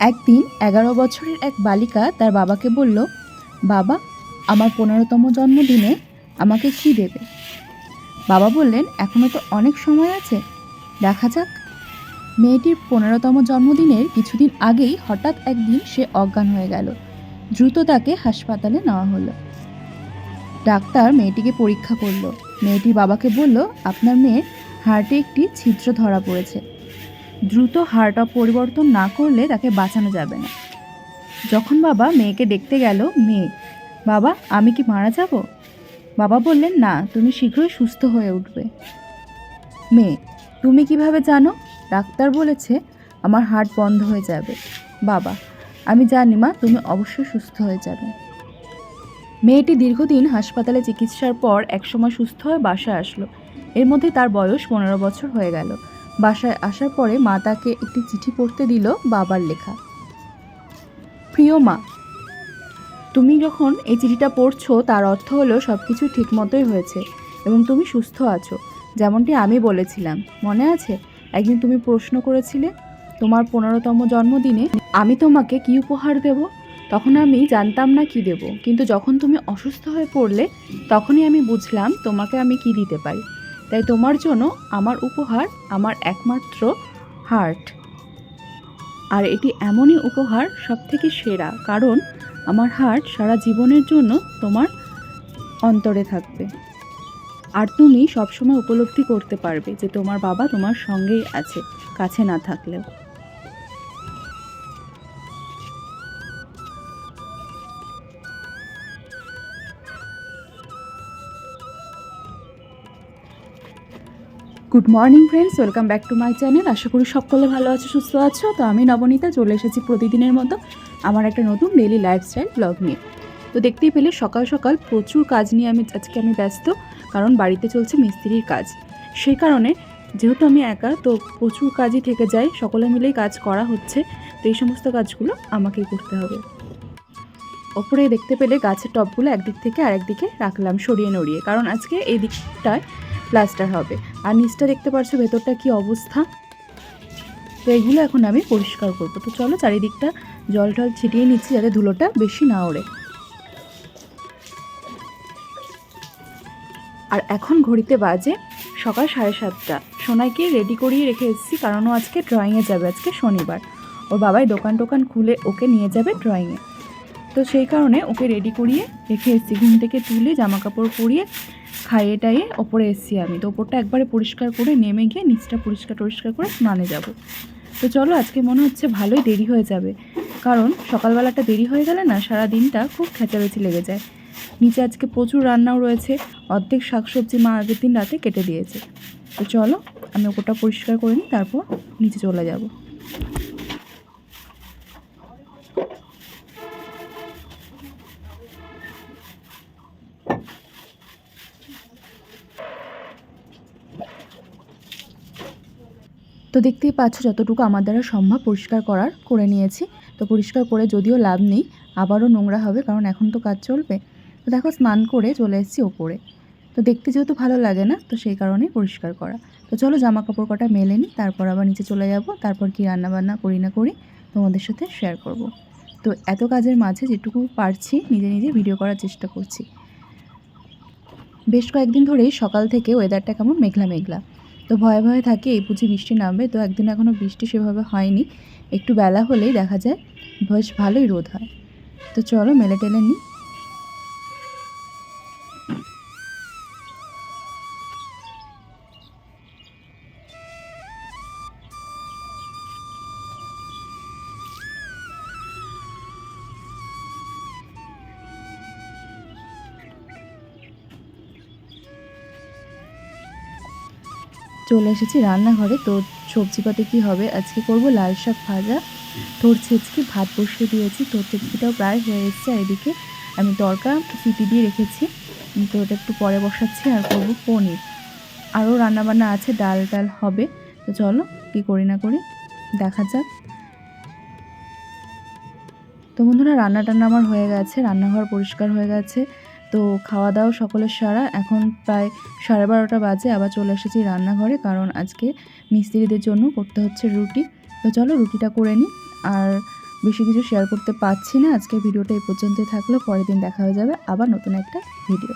একদিন এগারো বছরের এক বালিকা তার বাবাকে বলল, বাবা, আমার পনেরোতম জন্মদিনে আমাকে কী দেবে? বাবা বললেন এখনও তো অনেক সময় আছে। দেখা যাক। মেয়েটির পনেরোতম জন্মদিনের কিছুদিন আগেই হঠাৎ একদিন সে অজ্ঞান হয়ে গেল। দ্রুত তাকে হাসপাতালে নেওয়া হলো। ডাক্তার মেয়েটিকে পরীক্ষা করল। মেয়েটির বাবাকে বলল, আপনার মেয়ের হার্টে একটি ছিদ্র ধরা পড়েছে। দ্রুত হার্ট অফ পরিবর্তন না করলে তাকে বাঁচানো যাবে না। যখন বাবা মেয়েকে দেখতে গেল, মেয়ে, বাবা, আমি কি মারা যাব? বাবা বললেন, না, তুমি শীঘ্রই সুস্থ হয়ে উঠবে। মেয়ে, তুমি কীভাবে জানো? ডাক্তার বলেছে আমার হার্ট বন্ধ হয়ে যাবে। বাবা, আমি জানি মা, তুমি অবশ্যই সুস্থ হয়ে যাবে। মেয়েটি দীর্ঘদিন হাসপাতালে চিকিৎসার পর একসময় সুস্থ হয়ে বাসায় আসলো। এর মধ্যে তার বয়স পনেরো বছর হয়ে গেল। বাসায় আসার পরে মা তাকে একটি চিঠি পড়তে দিল বাবার লেখা। প্রিয় মা, তুমি যখন এই চিঠিটা পড়ছো, তার অর্থ হলো সব কিছু ঠিকমতোই হয়েছে এবং তুমি সুস্থ আছো, যেমনটি আমি বলেছিলাম। মনে আছে? একদিন তুমি প্রশ্ন করেছিলে, তোমার পনেরোতম জন্মদিনে আমি তোমাকে কি উপহার দেব? তখন আমি জানতাম না কি দেব, কিন্তু যখন তুমি অসুস্থ হয়ে পড়লে, তখনই আমি বুঝলাম তোমাকে আমি কি দিতে পারি। তাই তোমার জন্য আমার উপহার আমার একমাত্র হার্ট। আর এটি এমনই উপহার সব থেকে সেরা, কারণ আমার হার্ট সারা জীবনের জন্য তোমার অন্তরে থাকবে। আর তুমি সবসময় উপলব্ধি করতে পারবে যে তোমার বাবা তোমার সঙ্গেই আছে, কাছে না থাকলেও। Good morning friends welcome back to my channel আশা করি সকলে ভালো আছো, সুস্থ আছো। তো আমি নবনীতা, চলে এসেছি প্রতিদিনের মতো আমার একটা নতুন ডেলি লাইফস্টাইল ব্লগ নিয়ে। তো দেখতেই পেলে সকাল সকাল প্রচুর কাজ নিয়ে আমি আজকে আমি ব্যস্ত, কারণ বাড়িতে চলছে মিস্ত্রির কাজ। সেই কারণে যেহেতু আমি একা, তো প্রচুর কাজই থেকে যায়, সকলে মিলেই কাজ করা হচ্ছে, তো এই সমস্ত কাজগুলো আমাকেই করতে হবে। ওপরে দেখতে পেলে গাছের টবগুলো একদিক থেকে আরেক দিকে রাখলাম, সরিয়ে নড়িয়ে। কারণ আজকে এই দিকটায় প্লাস্টার হবে। আর নিচটা দেখতে পাচ্ছ ভেতরটা কি অবস্থা? তো এগুলো এখন আমি পরিষ্কার করব। তো চলো চারিদিকটা জল টল ছিটিয়ে নিচ্ছি যাতে ধুলোটা বেশি না ওড়ে। আর এখন ঘড়িতে বাজে সকাল সাড়ে সাতটা। সোনাইকে রেডি করিয়ে রেখে এসেছি, কারণ ও আজকে ড্রয়িংয়ে যাবে, আজকে শনিবার। ওর বাবাই দোকান টোকান খুলে ওকে নিয়ে যাবে ড্রয়িংয়ে তো সেই কারণে ওকে রেডি করিয়ে রেখে এসেছি। ঘুম থেকে তুলে জামা কাপড় পরিয়ে খাইয়ে টাইয়ে ওপরে এসেছি আমি। তো ওপরটা একবারে পরিষ্কার করে নেমে গিয়ে নিচটা পরিষ্কার টরিষ্কার করে স্নানে যাব। তো চলো আজকে মনে হচ্ছে ভালোই দেরি হয়ে যাবে। কারণ সকালবেলাটা দেরি হয়ে গেলে না সারা দিনটা খুব খেঁচাবেচি লেগে যায়। নিচে আজকে প্রচুর রান্নাও রয়েছে। অর্ধেক শাকসবজি মা আগের দিন রাতে কেটে দিয়েছে। তো চলো আমি ওপরটা পরিষ্কার করে নিই, তারপর নিচে চলে যাব। তো দেখতেই পাচ্ছ যতটুকু আমার দ্বারা সম্ভব পরিষ্কার করার করে নিয়েছি। তো পরিষ্কার করে যদিও লাভ নেই, আবারও নোংরা হবে কারণ এখন তো কাজ চলবে। তো দেখো স্নান করে চলে এসেছি ওপরে। তো দেখতে যেহেতু ভালো লাগে না, তো সেই কারণেই পরিষ্কার করা। তো চলো জামা কাপড় কটা মেলে নিই, তারপর আবার নিচে চলে যাব, তারপর কি রান্না বান্না করি না করি তোমাদের সাথে শেয়ার করব। তো এত কাজের মাঝে যেটুকু পারছি, নিজে নিজে ভিডিও করার চেষ্টা করছি। বেশ কয়েকদিন ধরেই সকাল থেকে ওয়েদারটা কেমন মেঘলা মেঘলা। তো ভয়ে ভয়ে থাকি, এই বুঝি বৃষ্টি নামবে। তো একদিন এখনও বৃষ্টি সেভাবে হয়নি। একটু বেলা হলেই দেখা যায়, বেশ ভালোই রোদ হয়। তো চলো মেলে টেলে নিই চলে এসেছি রান্নাঘরে। তো সবজিপাতি কী হবে? আজকে করব লাল শাক ভাজা। তোর ছেচকি ভাত বসিয়ে দিয়েছি। তোর ছেচকিটাও প্রায় হয়ে এসেছে আর এদিকে আমি তরকা সিটি দিয়ে রেখেছি। তো ওটা একটু পরে বসাচ্ছি আর করব পনির। আরও রান্নাবান্না আছে, ডাল ডাল হবে। তো চলো, কী করি না করি, দেখা যাক। তো বন্ধুরা রান্না টান্না আমার হয়ে গেছে, রান্নাঘর পরিষ্কার হয়ে গেছে। তো খাওয়া দাওয়া সকলের সারা। এখন প্রায় সাড়ে বারোটা বাজে, আবার চলে এসেছি রান্নাঘরে কারণ আজকে মিস্ত্রিদের জন্য করতে হচ্ছে রুটি। তো চলো রুটিটা করে নিই। আর বেশি কিছু শেয়ার করতে পারছি না। আজকে ভিডিওটা এই পর্যন্তই থাকল। পরের দিন দেখা হয়ে যাবে আবার নতুন একটা ভিডিও